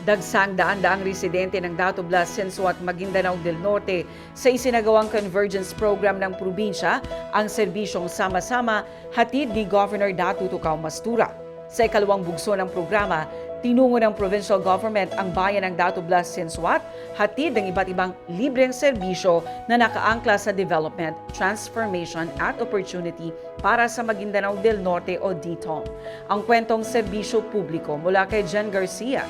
Dagsang daan-daang residente ng Dato Blas, Sensuat, Maguindanao del Norte sa isinagawang convergence program ng probinsya ang serbisyong sama-sama hatid ni Governor Datu Tukaw Mastura. Sa ikalawang bugso ng programa, tinungo ng provincial government ang bayan ng Dato Blas, Sensuat, hatid ng iba't ibang libreng serbisyo na nakaangkla sa development, transformation at opportunity para sa Maguindanao del Norte o DTOM. Ang kwentong serbisyo publiko mula kay Jen Garcia.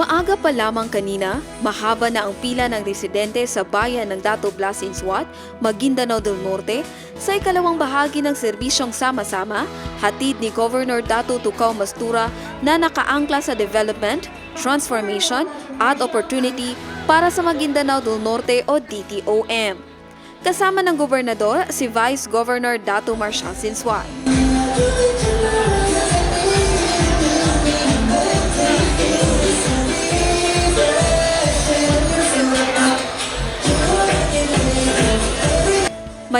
Maaga pa lamang kanina, mahaba na ang pila ng residente sa bayan ng Dato Blas Swat, Maguindanao del Norte sa ikalawang bahagi ng serbisyong sama-sama, hatid ni Governor Dato Tukaw Mastura na nakaangkla sa development, transformation at opportunity para sa Maguindanao del Norte o DTOM. Kasama ng gobernador si Vice Governor Dato Marshal Sinswat.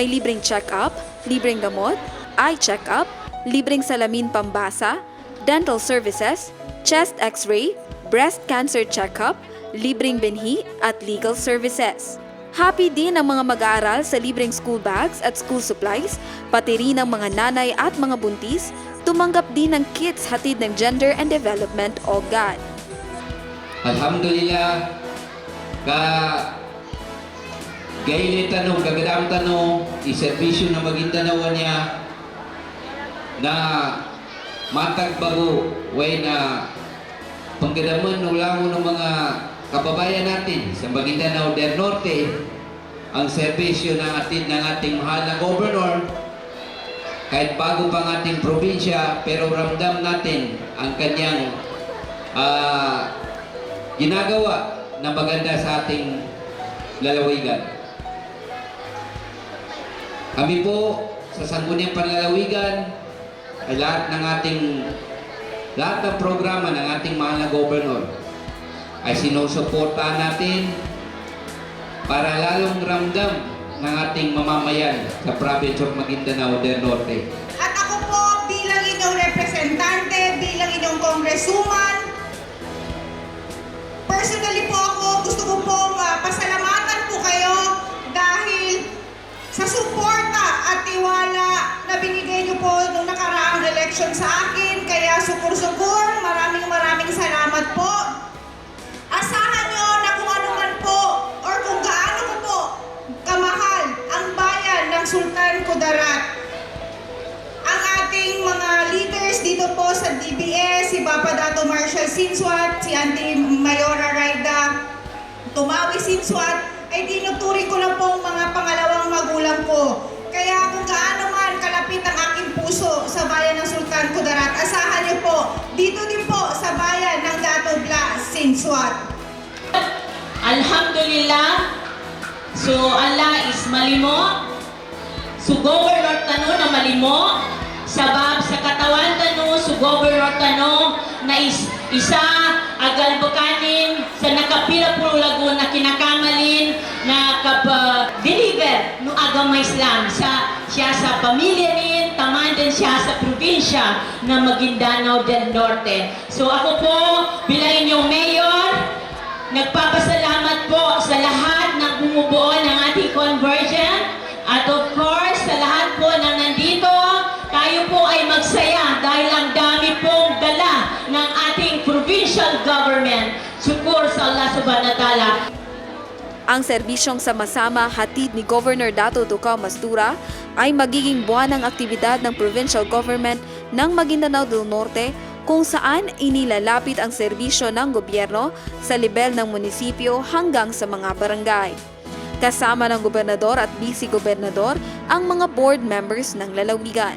May libreng check-up, libreng gamot, eye check-up, libreng salamin pambasa, dental services, chest x-ray, breast cancer check-up, libreng binhi at legal services. Happy din ang mga mag-aaral sa libreng school bags at school supplies, pati rin ang mga nanay at mga buntis, tumanggap din ng kits hatid ng Gender and Development o GAD. Alhamdulillah ka gaili tanong kagadam tanong iserbisyo na Maguindanao niya na matag bago way na panggadaman ulang ng mga kababayan natin sa Maguindanao del Norte ang serbisyo na atin ng ating mahal na governor kahit bago pa ang ating probinsya pero ramdam natin ang kanyang ah, ginagawa na maganda sa ating lalawigan. Kami po sa Sangguniang Panlalawigan ay lahat ng ating lahat ng programa ng ating mahal na gobernador ay sinusuportahan natin para lalong ramdam ng ating mamamayan sa province of Maguindanao del Norte. At ako po bilang inyong representante, bilang inyong congresswoman, personally po ako, gusto ko pong ah, pasalamatan po kayo dahil sa tiwala na binigay niyo po nung nakaraang election sa akin. Kaya sukur-sukur, maraming maraming salamat po. Asahan niyo na kung ano man po or kung gaano ko po kamahal ang bayan ng Sultan Kudarat ang ating mga leaders dito po sa DBS, si Papa Dato Marshall Sinswat, si Auntie Mayora Raida Tumawi Sinswat, ay dinuturi ko na po ang mga pangalawang magulang ko. Kaya kung gaano man kalapit ang aking puso sa bayan ng Sultan Kudarat, asahan niyo po, dito din po sa bayan ng Dato Blas, Sinswat. Alhamdulillah. So Allah is malimo. So governor tano na malimo. Sabab sa katawan tano, so governor tano na is, isa agal bakanin sa nakapila puro lagun na kinakamalin na kap deliver no agama Islam sa siya sa pamilya nin taman din siya sa probinsya na Maguindanao del Norte. So ako po bilang inyong mayor Nagpapasalamat po sa lahat ng bumubuo ng ating conversion at of course sa lahat po ng nandito, tayo po ay magsaya dahil ang dami pong dala ng ating provincial government. Syukur sa Allah subhanahu wa ta'ala. Ang serbisyong sama-sama hatid ni Governor Dato Tukaw Mastura ay magiging buwan ng aktibidad ng provincial government ng Maguindanao del Norte kung saan inilalapit ang serbisyo ng gobyerno sa level ng munisipyo hanggang sa mga barangay. Kasama ng gobernador at vice-gobernador ang mga board members ng lalawigan.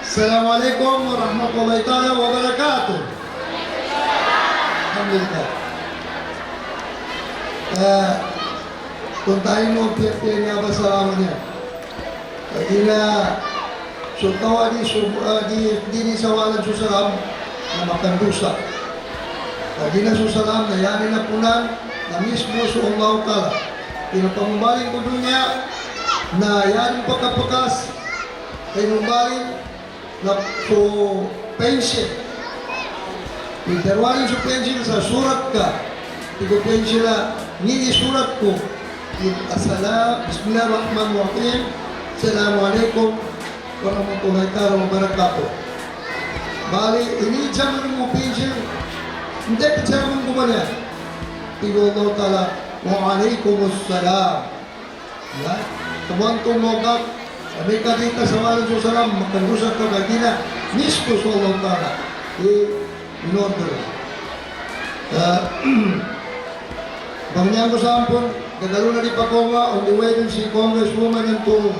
Assalamualaikum warahmatullahi wabarakatuh. Alhamdulillah. Eh, kung tayo mo piyan nga ba sa amin niya? Hindi na sub, uh, di, ni sawalan susalam na makandusa. Hindi na susalam na yani na punan na mismo sa Allah Ta'ala. Pinapamumbaling ko doon niya na yan pagkapakas ay numbaling na so pension. Interwalin sa pension sa surat ka. Tigo pension na nini surat ko. Asala, Bismillahirrahmanirrahim. Assalamualaikum warahmatullahi taala wabarakatuh. Bali, ini zaman mo pension. Hindi pa zaman ko ba niya? Tigo Allah Ta'ala, Waalaikumsalam. Ya, teman tumogak, sabi ka dito sa walang susalam, makarusak ka kagina, misko sa Allah Ta'ala. I, in order. Uh, Bangyang ko sa ampon, gagalo na di pa koma, on the way din si Congresswoman into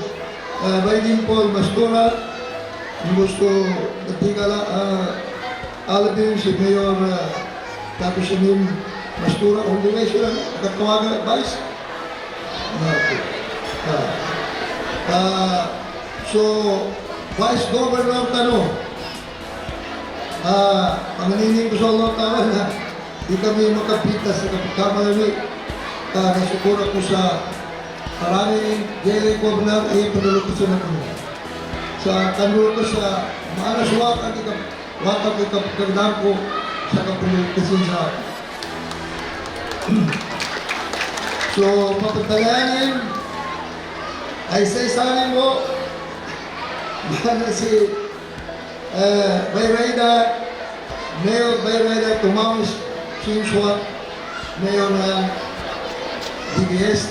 uh, Biden Paul Mastura, gusto nagtigala, uh, alabing si Mayor uh, tapos si Mastura, on the way sila, nagkatawagan, Vice, Okay. Ah. Ah, so, Vice Governor Tano, ah, panganinig ko sa Allah Ta'ala na di kami makapitas sa kapagkamalami ka nasukura ko sa maraming daily governor ay panulog ko sa nakuno. Sa kanulog ko sa maalas waka di ka waka ko kapagkagdaan ko sa kapulog kasi sa So, papagtalanin ay sa isanin mo na si uh, Bayrayda, Mayor Bayrayda Tumamis Sinswa, Mayor ng DBS.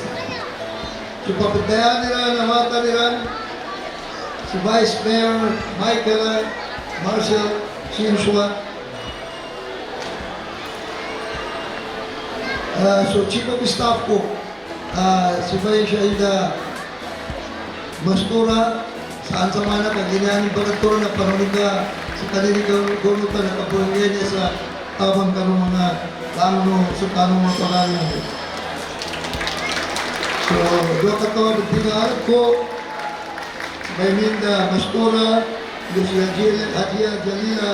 So, papagtalanin nila, namata nila si Vice Mayor Michael Marcel Sinswa, Uh, so, chief of staff ko, uh, si Bay Shaida Mastura, saan sa mana kag ginyanin pagkaturo na panuliga sa kanili gulo pa nakapulungyan niya sa tabang kanong mga lano sa kanong mga pangalan. So, doon ka to, nagtingalan ko, may Minda Mastura, Lucia Adia Jalila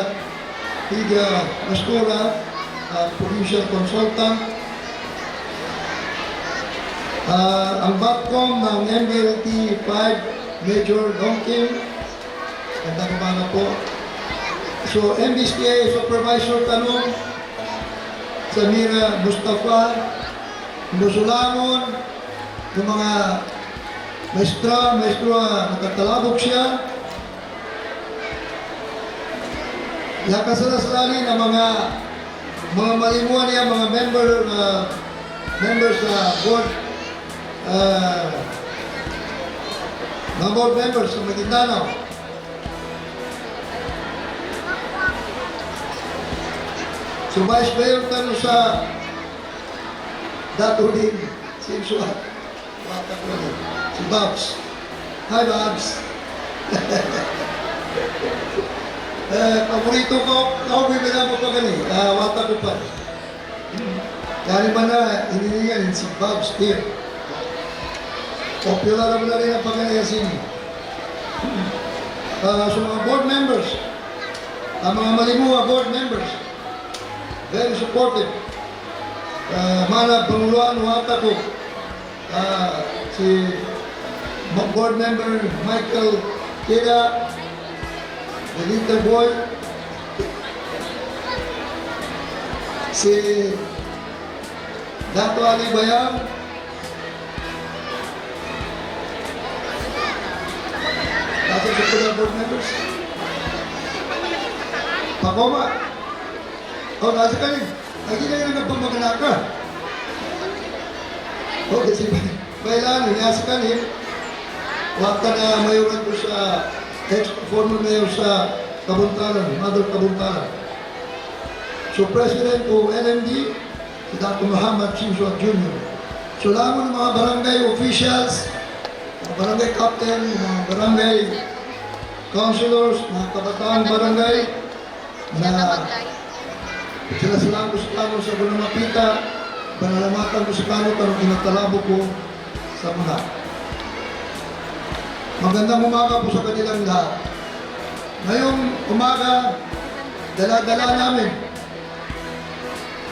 Tiga Mastura, uh, provincial consultant, Ah, ang BAPCOM ng MLT 5 Major Donkin. Ganda ko na po. So, MBCA Supervisor Tanong, Samira Mustafa, Musulamon, yung mga maestra, maestro ah, nakatalabog siya. Yakasalasali ng mga mga malimuan niya, mga member, uh, members sa board uh, mga board members sa Maguindanao. So, Vice Mayor tanong sa Dato din, si Suat. Wata ko rin. Si Babs. Hi, Babs. eh, paborito ko, ako bibila mo pa gani. Ah, wata ko pa. Kaya ba na, inilingan si Babs here. Popular naman na rin ang pagkanayasin. Uh, so mga board members, ang mga malimuha board members, very supportive. Uh, mana panguluan wata ko, uh, si ma- board member Michael Kida, the little boy, si Dato Ali Bayang, sa pula board members? Pakoma. O, nasa ka rin. Ay, hindi na nagpamagana ka. O, kasi bailan, nasa ka rin. Huwag ka na mayoran ko sa ex-former mayor sa Kabuntalan, Mother Kabuntalan. So, President ko NMD, si Dr. Muhammad Simswa Jr. So, lamang ng mga barangay officials, mga barangay captain, mga barangay councilors, mga kabataang barangay na sila sila ko sa sa Bunamapita, panalamatan ko sa kano tarong inatalabo ko sa mga. Magandang umaga po sa kanilang lahat. Ngayong umaga, dala-dala namin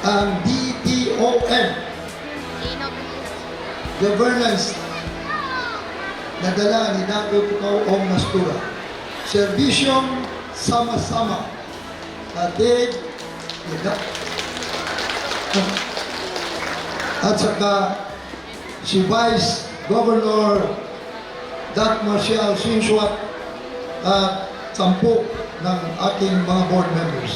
ang DTOM, Governance na dala ni Dato Tukaw Ong Mastura. Serbisyong sama-sama. Hatid, at saka si Vice Governor Dat Marcial Sinsuat at sampu ng ating mga board members.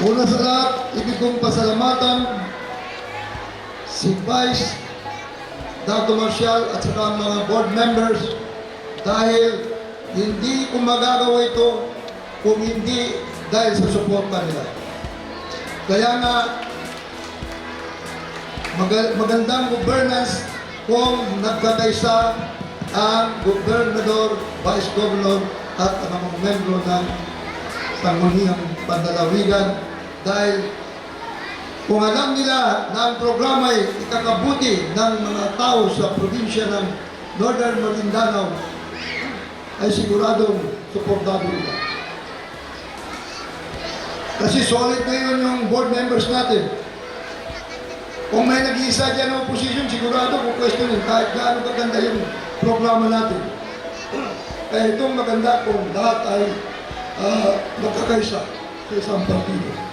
Una sa lahat, ibig kong pasalamatan si Vice Dato Marcial at saka mga board members dahil hindi ko magagawa ito kung hindi dahil sa suporta nila. Kaya nga, maga- magandang governance kung nagkakaisa ang gobernador, vice governor at ang mga membro ng sangguniang pandalawigan dahil kung alam nila na ang programa ay ikakabuti ng mga tao sa probinsya ng Northern Maguindanao ay siguradong suportado nila. Kasi solid na yun yung board members natin. Kung may nag-iisa dyan ng opposition, sigurado kung questionin kahit gaano kaganda yung programa natin. Kaya itong maganda kung lahat ay uh, magkakaisa sa isang partido.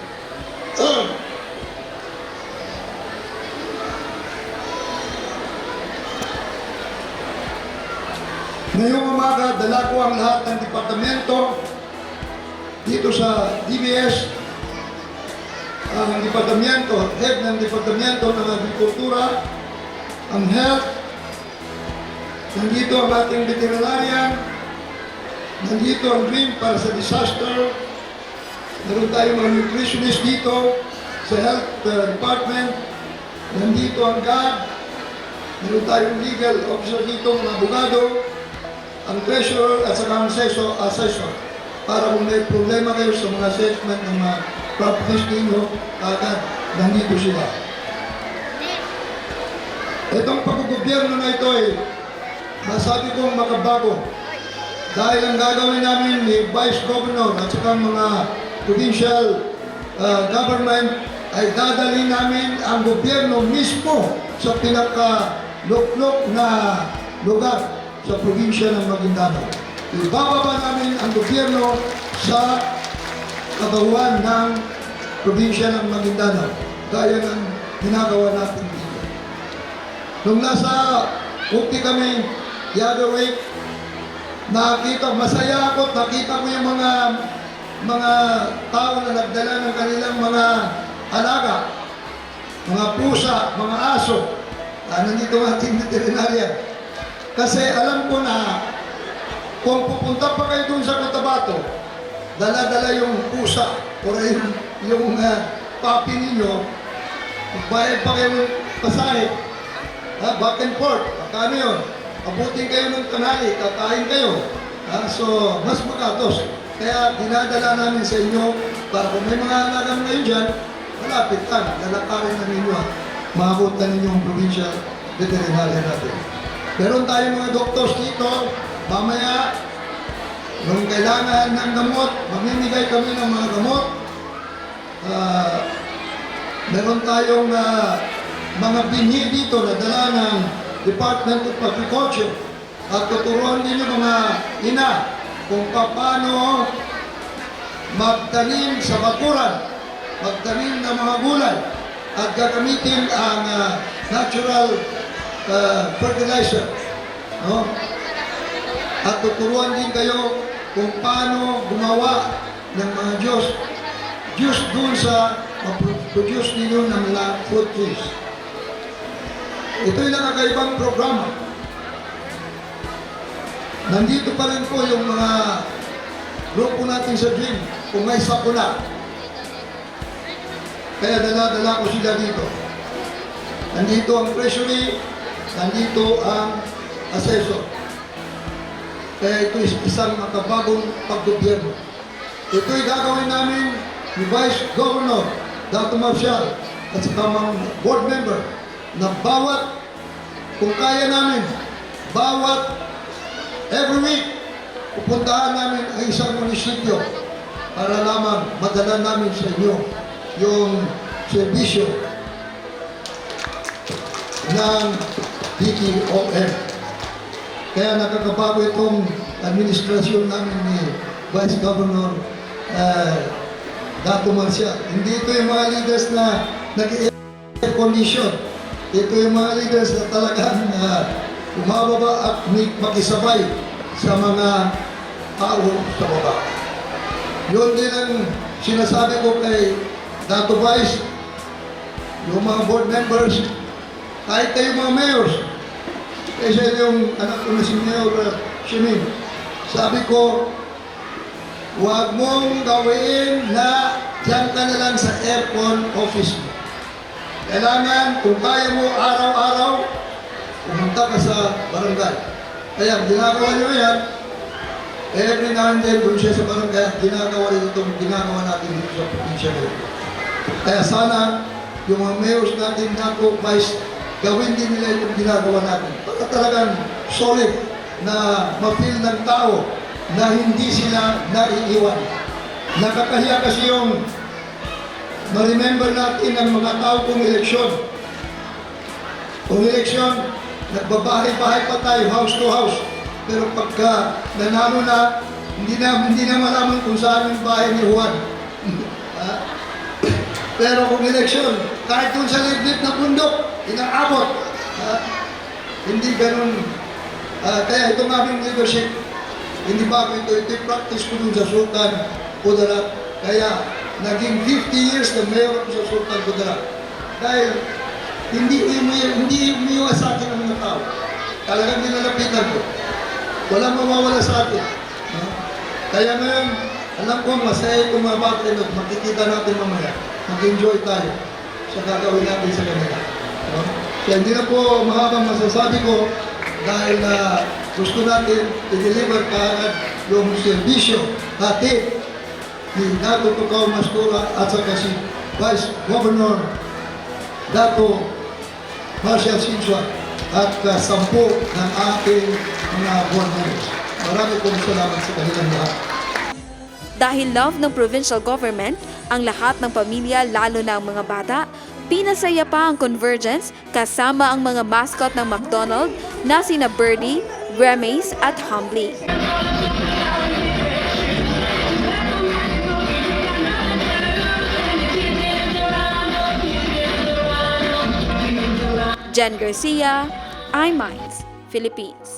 Ngayong umaga, dala ko ang lahat ng departamento dito sa DBS, ang departamento, head ng departamento ng agrikultura, ang health, nandito ang ating veterinarian, nandito ang green para sa disaster, meron tayong mga nutritionist dito sa health uh, department, nandito ang GAD, meron tayong legal officer dito, mga abogado, ang treasurer at saka ang assessor, assessor. Para kung may problema kayo sa mga assessment ng mga properties ninyo, agad nandito sila. Itong pagkugobyerno na ito ay masabi kong makabago dahil ang gagawin namin ni Vice Governor at saka mga provincial uh, government ay dadali namin ang gobyerno mismo sa pinaka-luklok na lugar sa probinsya ng Maguindanao. Ibababa namin ang gobyerno sa kabawan ng probinsya ng Maguindanao gaya ng ginagawa natin dito. Nung nasa Ukti kami the other week, nakita, masaya ako, nakita ko yung mga mga tao na nagdala ng kanilang mga alaga, mga pusa, mga aso. Ah, nandito ang ating veterinarian. Kasi alam ko na kung pupunta pa kayo dun sa Cotabato, dala-dala yung pusa o yung, yung uh, papi ninyo, bayad pa kayo ng pasahe, ha, back and forth, magkano yun? Abutin kayo ng tanghali, kakain kayo. Ha, so, mas magatos. Kaya dinadala namin sa inyo para kung may mga alagang ngayon dyan, malapit lang, lalakarin na ninyo. Maabot na ninyo ang provincial veterinarian natin. Meron tayong mga doctors dito, mamaya, nung kailangan ng gamot, mamimigay kami ng mga gamot. Ah, meron tayong ah, mga binhi dito na dala ng Department of Agriculture at tuturuan yung mga ina kung paano magtanim sa bakuran, magtanim ng mga gulay at gagamitin ang ah, natural ah, fertilizer. No? At tuturuan din kayo kung paano gumawa ng mga Diyos Diyos doon sa produce ninyo ng mga fruit trees. Ito yung nakakaibang programa. Nandito pa rin po yung mga grupo natin sa dream, kung may sakuna. Kaya dala-dala ko sila dito. Nandito ang treasury, nandito ang assessor. Kaya ito is isang makabagong paggobyerno. Ito'y gagawin namin ni Vice Governor Dato Marcial at sa mga board member na bawat, kung kaya namin, bawat every week, pupuntahan namin ang isang munisipyo para lamang madala namin sa inyo yung serbisyo ng DTOM. Kaya nakakabago itong administrasyon namin ni Vice Governor uh, Dato Marcia. Hindi ito yung mga leaders na nag-air condition. Ito yung mga leaders na talagang uh, umababa at makisabay sa mga tao sa baba. Yun din ang sinasabi ko kay Dato Vice, yung mga board members, kahit kayo mga mayors, kasi yung anak ko na si Mayor Shimin, sabi ko, huwag mong gawin na diyan ka na lang sa aircon office mo. Kailangan, kung kaya mo araw-araw, pumunta ka sa barangay. Kaya ginagawa niyo yan, every now and then, siya sa barangay, ginagawa rin itong ginagawa natin dito sa probinsya ngayon. Kaya sana, yung mga mayors natin na vice, gawin din nila itong ginagawa natin. Para talagang solid na ma-feel ng tao na hindi sila naiiwan. Nakakahiya kasi yung ma-remember natin ang mga tao kung eleksyon. Kung eleksyon, nagbabahay-bahay pa tayo, house to house. Pero pagka nanalo na, hindi na, hindi na malaman kung saan yung bahay ni Juan. Ah, pero kung eleksyon, kahit dun sa liblib na bundok, inaabot. Ah, hindi ganun. Ah, kaya itong aming leadership, hindi ba ito, ito practice ko dun sa Sultan Kudarat. Kaya naging 50 years na mayor ako sa Sultan Kudarat. Dahil hindi hindi umiiwas sa akin ang mga tao. Talagang nilalapitan ko. Walang mawawala sa atin. No? Kaya ngayon, alam ko masaya itong mga na makikita natin mamaya. Mag-enjoy tayo sa gagawin natin sa kanila. No? Kaya hindi na po mahabang masasabi ko dahil na gusto natin i-deliver kaagad yung servisyo hatid ni Dato Tukaw Mastura at saka si Vice Governor Dato Marshall Sinswa at uh, sampu ng ating mga members. Marami pong salamat sa kanilang lahat. Dahil love ng provincial government, ang lahat ng pamilya lalo na ang mga bata, pinasaya pa ang Convergence kasama ang mga mascot ng McDonald na sina Birdie, Grammys at Humbly. Jen Garcia, iMinds, Philippines.